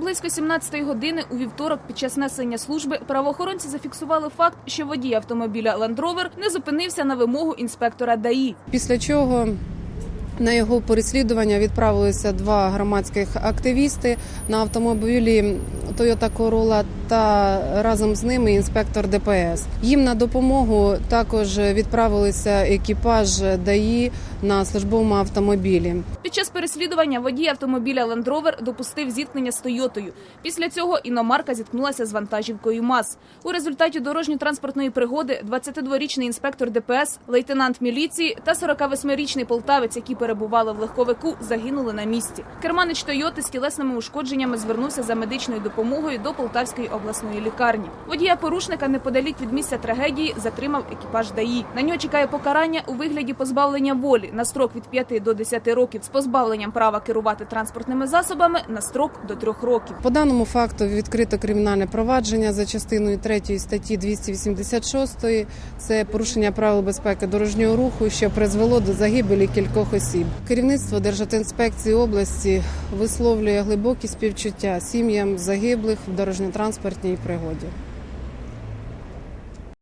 Близько 17-ї години у вівторок під час несення служби правоохоронці зафіксували факт, що водій автомобіля Land Rover не зупинився на вимогу інспектора ДАІ. Після чого на його переслідування відправилися два громадських активісти на автомобілі Toyota Corolla та разом з ними інспектор ДПС. Їм на допомогу також відправилися екіпаж ДАІ на службовому автомобілі. Під час переслідування водій автомобіля Land Rover допустив зіткнення з Тойотою. Після цього іномарка зіткнулася з вантажівкою МАЗ. У результаті дорожньо-транспортної пригоди 22-річний інспектор ДПС, лейтенант міліції та 48-річний полтавець, які перебували в легковику, загинули на місці. Керманич Тойоти з тілесними ушкодженнями звернувся за медичною допомогою до Полтавської обласної лікарні. Водія порушника неподалік від місця трагедії затримав екіпаж ДАІ. На нього чекає покарання у вигляді позбавлення волі на строк від 5 до 10 років з позбавленням права керувати транспортними засобами на строк до 3 років. По даному факту відкрито кримінальне провадження за частиною 3 статті 286. Це порушення правил безпеки дорожнього руху, що призвело до загибелі кількох осіб. Керівництво Державтоінспекції області висловлює глибокі співчуття сім'ям загиблих в дорожньо-транспортній пригоді.